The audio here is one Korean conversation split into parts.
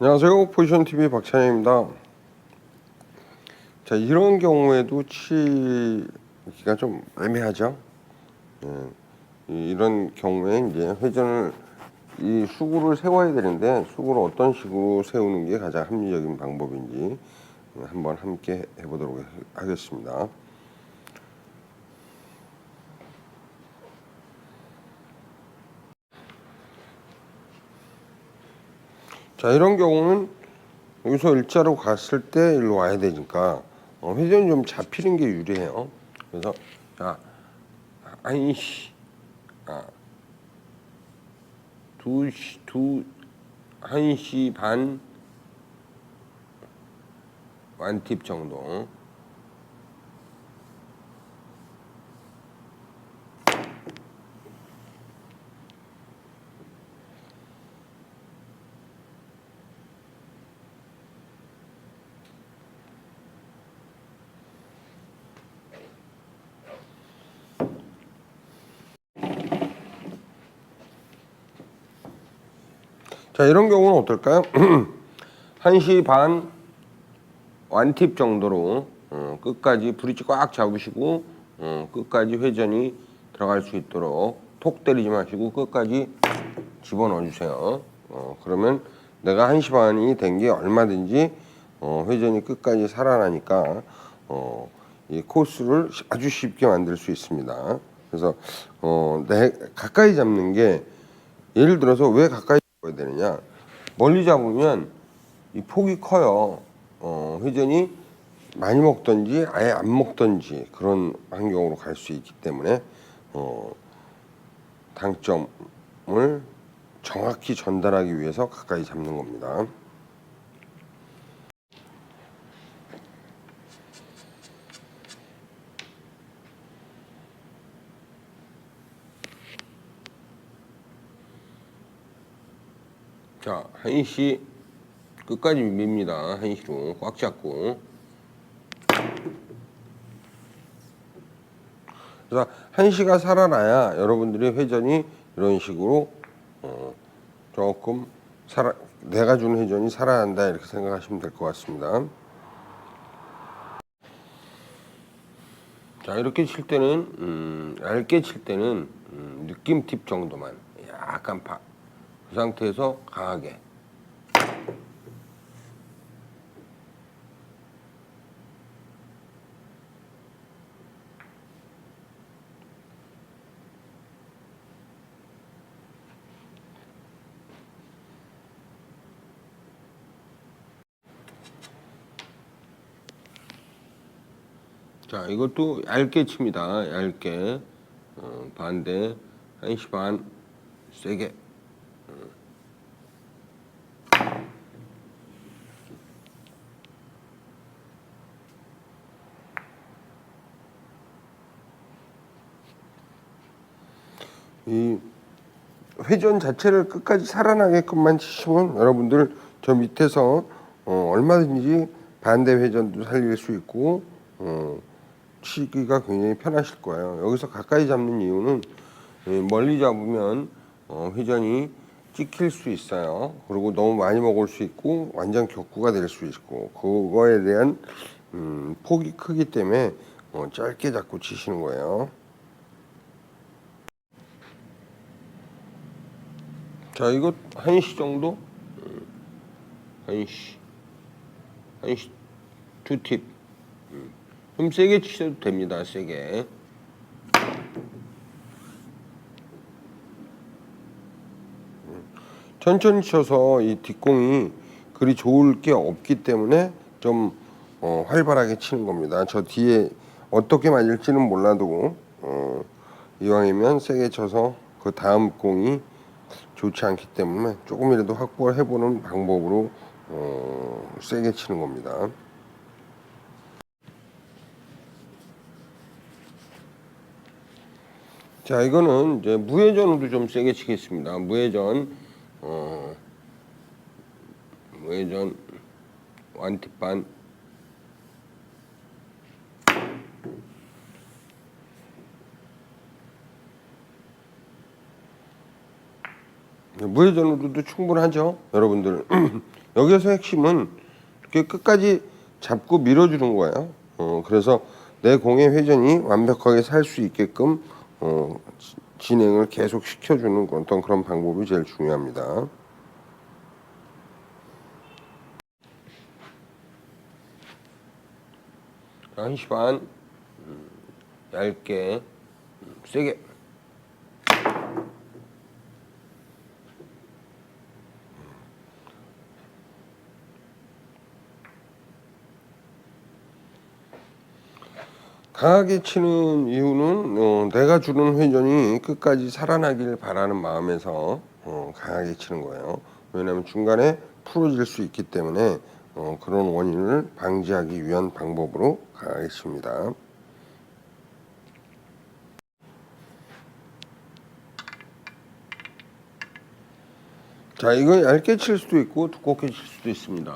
안녕하세요. 포지션TV 박찬영입니다. 자, 이런 경우에도 치기가 좀 애매하죠. 예, 이- 이런 경우에 이제 회전을 이 수구를 세워야 되는데 수구를 어떤 식으로 세우는 게 가장 합리적인 방법인지 한번 함께 해보도록 하겠습니다. 자 이런 경우는 여기서 일자로 갔을 때 일로 와야 되니까 어, 회전이 좀 잡히는 게 유리해요. 그래서 자 한시 아 두시 두 한시 반 완팁 정도. 자 이런 경우는 어떨까요? 1시 반 완팁 정도로 어, 끝까지 브릿지 꽉 잡으시고 어, 끝까지 회전이 들어갈 수 있도록 톡 때리지 마시고 끝까지 집어넣어 주세요. 어, 그러면 내가 1시 반이 된 게 얼마든지 어, 회전이 끝까지 살아나니까 어, 이 코스를 아주 쉽게 만들 수 있습니다. 그래서 어, 내 가까이 잡는 게 예를 들어서 왜 가까이 잡아야 되느냐? 멀리 잡으면 이 폭이 커요. 어, 회전이 많이 먹던지 아예 안 먹던지 그런 환경으로 갈 수 있기 때문에 어, 당점을 정확히 전달하기 위해서 가까이 잡는 겁니다. 자, 한시 끝까지 밉니다. 한시로 꽉 잡고. 그래서 한시가 살아나야 여러분들의 회전이 이런 식으로 어, 조금 살아 내가 주는 회전이 살아난다 이렇게 생각하시면 될 것 같습니다. 자 이렇게 칠 때는 음, 얇게 칠 때는 음, 느낌 팁 정도만 약간 파, 그 상태에서 강하게. 자 이것도 얇게 칩니다. 얇게. 어, 반대. 1시 반 세게 이 회전 자체를 끝까지 살아나게끔만 치시면 여러분들 저 밑에서 어, 얼마든지 반대 회전도 살릴 수 있고 어, 치기가 굉장히 편하실 거예요. 여기서 가까이 잡는 이유는 예, 멀리 잡으면 어, 회전이 찍힐 수 있어요. 그리고 너무 많이 먹을 수 있고 완전 격구가 될 수 있고 그거에 대한 음, 폭이 크기 때문에 어, 짧게 잡고 치시는 거예요. 자 이거 한시 정도? 음, 한시. 한시. 두팁. 음, 좀 세게 치셔도 됩니다 세게. 음, 천천히 쳐서 이 뒷공이 그리 좋을 게 없기 때문에 좀 어, 활발하게 치는 겁니다. 저 뒤에 어떻게 맞을지는 몰라도 어, 이왕이면 세게 쳐서 그 다음 공이 좋지 않기 때문에 조금이라도 확보를 해보는 방법으로 어, 세게 치는 겁니다. 자 이거는 이제 무회전으로 좀 세게 치겠습니다. 무회전 어, 무회전 완팁반 무회전으로도 충분하죠, 여러분들. 여기서 핵심은 이렇게 끝까지 잡고 밀어주는 거예요. 어, 그래서 내 공의 회전이 완벽하게 살 수 있게끔 어, 지- 진행을 계속 시켜주는 어떤 그런 방법이 제일 중요합니다. 자, 한시 반 음, 얇게 음, 세게 강하게 치는 이유는 어, 내가 주는 회전이 끝까지 살아나길 바라는 마음에서 어, 강하게 치는 거예요. 왜냐하면 중간에 풀어질 수 있기 때문에 어, 그런 원인을 방지하기 위한 방법으로 강하게 칩니다. 자, 이거 얇게 칠 수도 있고 두껍게 칠 수도 있습니다.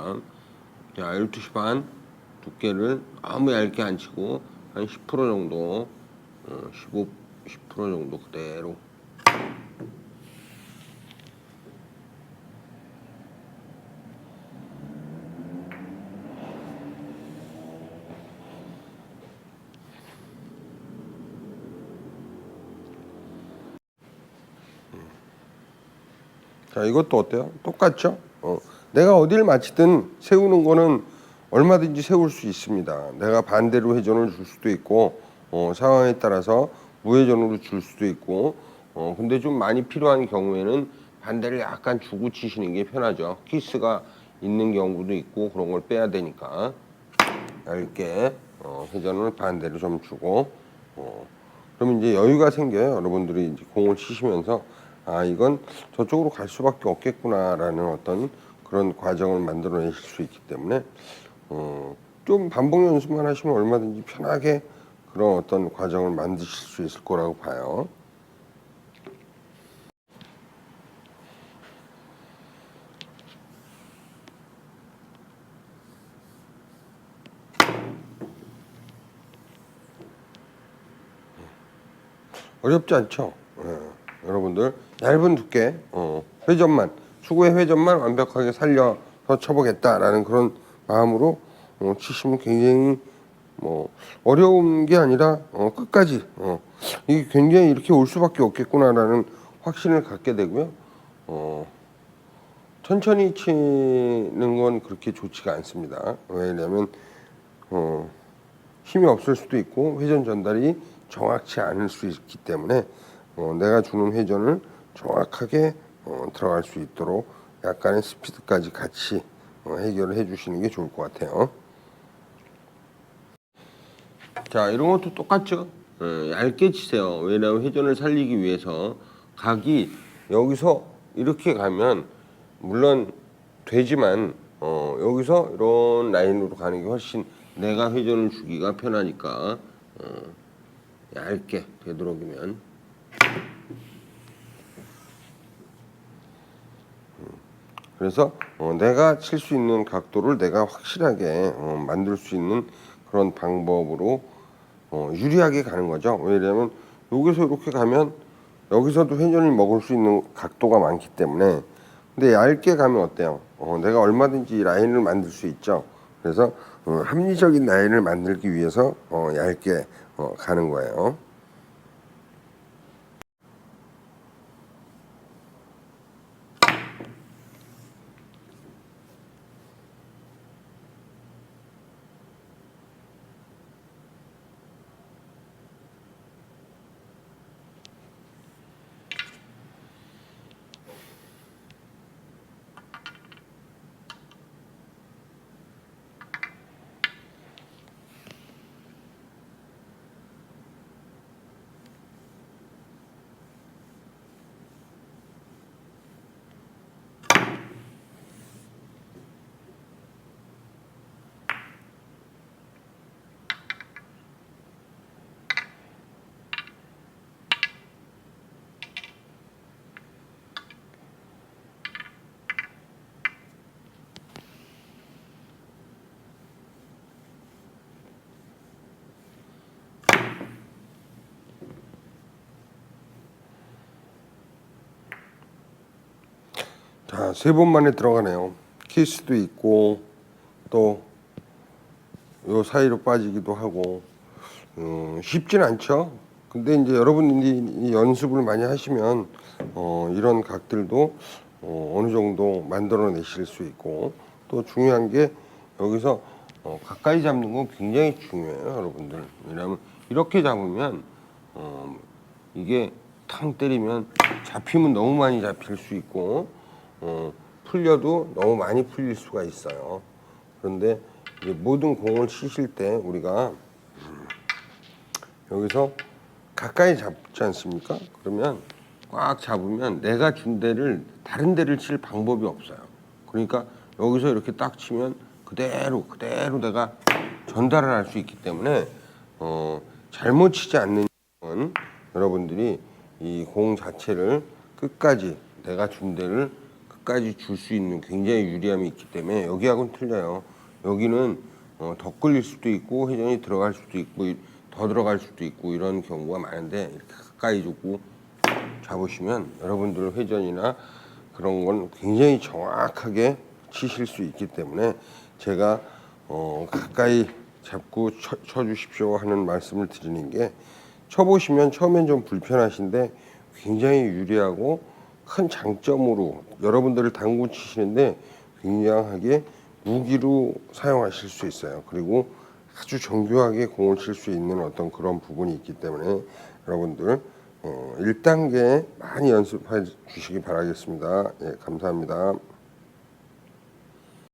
자, 12시 반 두께를 아무 얇게 안 치고 한 10% 정도, 어, 15, 10% 정도 그대로. 자, 이것도 어때요? 똑같죠? 어, 내가 어딜 맞히든 세우는 거는 얼마든지 세울 수 있습니다. 내가 반대로 회전을 줄 수도 있고 어, 상황에 따라서 무회전으로 줄 수도 있고 어, 근데 좀 많이 필요한 경우에는 반대를 약간 주고 치시는 게 편하죠. 키스가 있는 경우도 있고 그런 걸 빼야 되니까 얇게 어, 회전을 반대로 좀 주고 어, 그러면 이제 여유가 생겨요. 여러분들이 이제 공을 치시면서 아 이건 저쪽으로 갈 수밖에 없겠구나라는 어떤 그런 과정을 만들어내실 수 있기 때문에 어, 좀 반복 연습만 하시면 얼마든지 편하게 그런 어떤 과정을 만드실 수 있을 거라고 봐요. 어렵지 않죠? 예, 여러분들 얇은 두께 어, 회전만 수구의 회전만 완벽하게 살려서 쳐보겠다라는 그런 마음으로 어, 치시면 굉장히 뭐 어려운 게 아니라 어, 끝까지 어, 이게 굉장히 이렇게 올 수밖에 없겠구나라는 확신을 갖게 되고요. 어, 천천히 치는 건 그렇게 좋지가 않습니다. 왜냐하면 어, 힘이 없을 수도 있고 회전 전달이 정확치 않을 수 있기 때문에 어, 내가 주는 회전을 정확하게 어, 들어갈 수 있도록 약간의 스피드까지 같이 어, 해결을 해주시는 게 좋을 것 같아요. 자 이런 것도 똑같죠. 어, 얇게 치세요. 왜냐하면 회전을 살리기 위해서 각이 여기서 이렇게 가면 물론 되지만 어, 여기서 이런 라인으로 가는 게 훨씬 내가 회전을 주기가 편하니까 어, 얇게 되도록이면 음, 그래서 어, 내가 칠 수 있는 각도를 내가 확실하게 어, 만들 수 있는 그런 방법으로 어, 유리하게 가는 거죠. 왜냐하면 여기서 이렇게 가면 여기서도 회전을 먹을 수 있는 각도가 많기 때문에 근데 얇게 가면 어때요? 어, 내가 얼마든지 라인을 만들 수 있죠. 그래서 어, 합리적인 라인을 만들기 위해서 어, 얇게 어, 가는 거예요. 자, 세 번 만에 들어가네요. 키스도 있고 또 요 사이로 빠지기도 하고 음, 쉽진 않죠. 근데 이제 여러분들이 이 연습을 많이 하시면 어, 이런 각들도 어, 어느 정도 만들어내실 수 있고 또 중요한 게 여기서 어, 가까이 잡는 건 굉장히 중요해요, 여러분들. 왜냐하면 이렇게 잡으면 어, 이게 탕 때리면 잡히면 너무 많이 잡힐 수 있고 어, 풀려도 너무 많이 풀릴 수가 있어요. 그런데 모든 공을 치실 때 우리가 음, 여기서 가까이 잡지 않습니까? 그러면 꽉 잡으면 내가 준 데를 다른 데를 칠 방법이 없어요. 그러니까 여기서 이렇게 딱 치면 그대로 그대로 내가 전달을 할 수 있기 때문에 어, 잘못 치지 않는 건 여러분들이 이 공 자체를 끝까지 내가 준 데를 끝 까지 줄 수 있는 굉장히 유리함이 있기 때문에 여기하고는 틀려요. 여기는 어, 더 끌릴 수도 있고 회전이 들어갈 수도 있고 이- 더 들어갈 수도 있고 이런 경우가 많은데 이렇게 가까이 두고 잡으시면 여러분들 회전이나 그런 건 굉장히 정확하게 치실 수 있기 때문에 제가 어, 가까이 잡고 쳐, 쳐주십시오 하는 말씀을 드리는 게 쳐보시면 처음엔 좀 불편하신데 굉장히 유리하고 큰 장점으로 여러분들을 당구 치시는데 굉장하게 무기로 사용하실 수 있어요. 그리고 아주 정교하게 공을 칠 수 있는 어떤 그런 부분이 있기 때문에 여러분들 어, 1단계 많이 연습해 주시기 바라겠습니다. 예, 감사합니다.